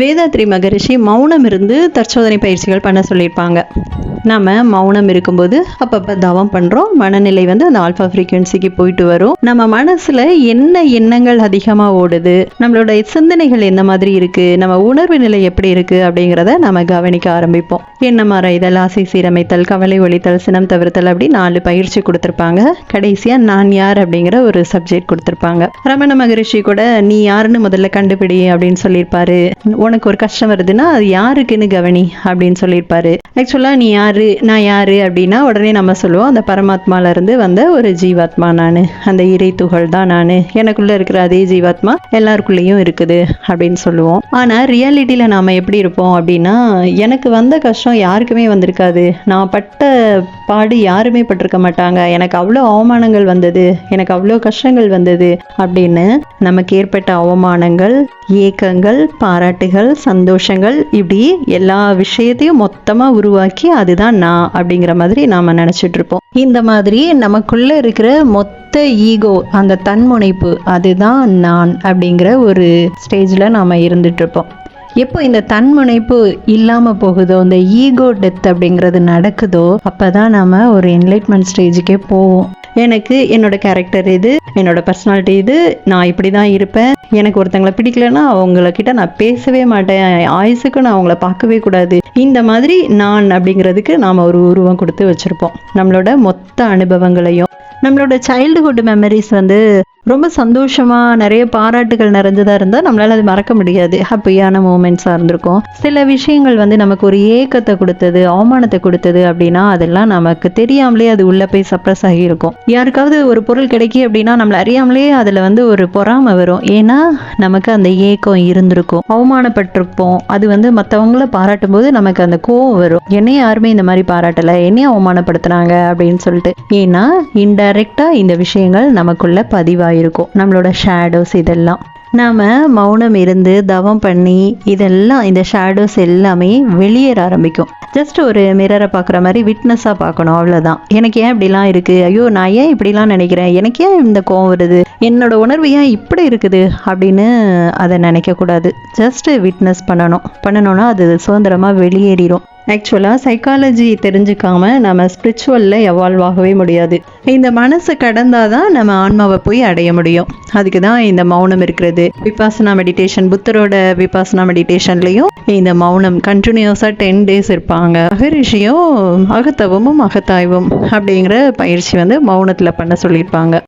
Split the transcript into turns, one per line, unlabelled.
வேதாத்ரி மகரிஷி மௌனம் இருந்து தற்சோதனை பயிற்சிகள் பண்ண சொல்லியிருப்பாங்க. நாம மௌனம் இருக்கும்போது அப்பப்போ தவம் பண்ணுறோம் மனநிலை வந்து அந்த ஆல்ஃபா ஃப்ரீக்குவென்சிக்கு போயிட்டு வரும். நம்ம மனசில் என்ன எண்ணங்கள் அதிகமாக ஓடுது? நம்மளோட சிந்தனைகள் எந்த மாதிரி இருக்குது நம்ம உணர்வு நிலை எப்படி இருக்குது அப்படிங்கிறத நம்ம கவனிக்க ஆரம்பிப்போம். எண்ணம் மறைதல் ஆசை சீரமைத்தல் கவலை ஒழித்தல் சினம் தவிர்த்தல் அப்படி நாலு பயிற்சி கொடுத்துருப்பாங்க. கடைசியாக நான் யார் அப்படிங்கிற ஒரு சப்ஜெக்ட் கொடுத்துருப்பாங்க. ரமண மகரிஷி கூட நீ யாருன்னு முதல்ல கண்டுபிடி அப்படின்னு சொல்லியிருப்பாரு. உனக்கு ஒரு கஷ்டம் வருதுன்னா அது யாருக்குன்னு கவனி அப்படின்னு சொல்லியிருப்பாரு. ஆக்சுவலாக நீ யாரு நான் யாரு அப்படின்னா உடனே நம்ம சொல்லுவோம் அந்த பரமாத்மால இருந்து வந்த ஒரு ஜீவாத்மா நான். அந்த இறை துகள் தான் நான். எனக்குள்ள இருக்கிற அதே ஜீவாத்மா எல்லாருக்குள்ளேயும் இருக்குது அப்படின்னு சொல்லுவோம். ஆனால் ரியாலிட்டியில் நாம் எப்படி இருப்போம் அப்படின்னா எனக்கு வந்த கஷ்டம் யாருக்குமே வந்திருக்காது. நான் பட்ட பாடு யாருமே பட்டிருக்க மாட்டாங்க. எனக்கு அவ்வளோ அவமானங்கள் வந்தது. எனக்கு அவ்வளோ கஷ்டங்கள் வந்தது அப்படின்னு நமக்கு ஏற்பட்ட அவமானங்கள் ஏக்கங்கள் பாராட்டுகள் சந்தோஷங்கள் இப்படி எல்லா விஷயத்தையும் மொத்தமாக உருவாக்கி அதுதான் நான் அப்படிங்கிற மாதிரி நாம் நினச்சிட்டு இருப்போம். இந்த மாதிரி நமக்குள்ள இருக்கிற மொத்த ஈகோ அந்த தன்முனைப்பு அதுதான் நான் அப்படிங்கிற ஒரு ஸ்டேஜில் நாம் இருந்துட்டு இருப்போம். எப்போ இந்த தன்முனைப்பு இல்லாமல் போகுதோ இந்த ஈகோ டெத் அப்படிங்கிறது நடக்குதோ அப்போ தான் நாம் ஒரு என்லைட்மெண்ட் ஸ்டேஜுக்கே போவோம். எனக்கு என்னோட கேரக்டர் இது என்னோட பர்சனாலிட்டி இது நான் இப்படி தான் இருப்பேன். எனக்கு ஒருத்தங்களை பிடிக்கலன்னா அவங்களக்கிட்ட நான் பேசவே மாட்டேன். ஆயுசுக்கு நான் அவங்கள பார்க்கவே கூடாது. இந்த மாதிரி நான் அப்படிங்கிறதுக்கு நாம் ஒரு உருவம் கொடுத்து வச்சுருப்போம். நம்மளோட மொத்த அனுபவங்களையும் நம்மளோட சைல்டுஹுட் மெமரிஸ் வந்து ரொம்ப சந்தோஷமாக நிறைய பாராட்டுகள் நிறைஞ்சதாக இருந்தால் நம்மளால் அது மறக்க முடியாது. ஹாப்பியான மூமெண்ட்ஸாக இருந்திருக்கும். சில விஷயங்கள் வந்து நமக்கு ஒரு ஏக்கத்தை கொடுத்தது அவமானத்தை கொடுத்தது அப்படின்னா அதெல்லாம் நமக்கு தெரியாமலே அது உள்ளே போய் சப்ரஸ் ஆகியிருக்கும் யாருக்காவது ஒரு பொருள் கிடைக்கி அப்படின்னா நம்மளை அறியாமலே அதில் வந்து ஒரு பொறாமை வரும். ஏன்னா நமக்கு அந்த ஏக்கம் இருந்திருக்கும். அவமானப்பட்டிருப்போம். அது வந்து மற்றவங்கள பாராட்டும் போது நமக்கு அந்த கோவம் வரும். என்னையும் யாருமே இந்த மாதிரி பாராட்டலை. என்னையும் அவமானப்படுத்துனாங்க அப்படின்னு சொல்லிட்டு. ஏன்னா இன்டைரக்டாக இந்த விஷயங்கள் நமக்குள்ள இருக்கும். நம்மளோட ஷேடோஸ் இதெல்லாம். நாம் மௌனம் இருந்து தவம் பண்ணி இதெல்லாம் இந்த ஷேடோஸ் எல்லாமே வெளியேற ஆரம்பிக்கும். ஜஸ்ட் ஒரு மிரரை பார்க்குற மாதிரி விட்னஸாக பார்க்கணும் அவ்வளோதான் எனக்கு ஏன் இப்படிலாம் இருக்குது ஐயோ நான் ஏன் இப்படிலாம் நினைக்கிறேன்? எனக்கு ஏன் இந்த கோவம் வருது? என்னோட உணர்வு ஏன் இப்படி இருக்குது? அப்படின்னு அதை நினைக்கக்கூடாது. ஜஸ்ட்டு விட்னஸ் பண்ணணும். பண்ணணும்னா அது சுதந்திரமாக வெளியேறிடும் ஆக்சுவலாக சைக்காலஜி தெரிஞ்சுக்காம நம்ம ஸ்பிரிச்சுவலில் எவால்வ் ஆகவே முடியாது. இந்த மனசு கடந்தால் தான் நம்ம ஆன்மாவை போய் அடைய முடியும். அதுக்கு தான் இந்த மௌனம் இருக்கிறது. விபாசனா மெடிடேஷன் புத்தரோட விபாசனா மெடிடேஷன்லேயும் இந்த மௌனம் கண்டினியூஸாக டென் டேஸ் இருப்பாங்க. அகரிஷியும் அகத்தவமும் அகத்தாய்வும் அப்படிங்கிற பயிற்சி வந்து மௌனத்தில் பண்ண சொல்லியிருப்பாங்க.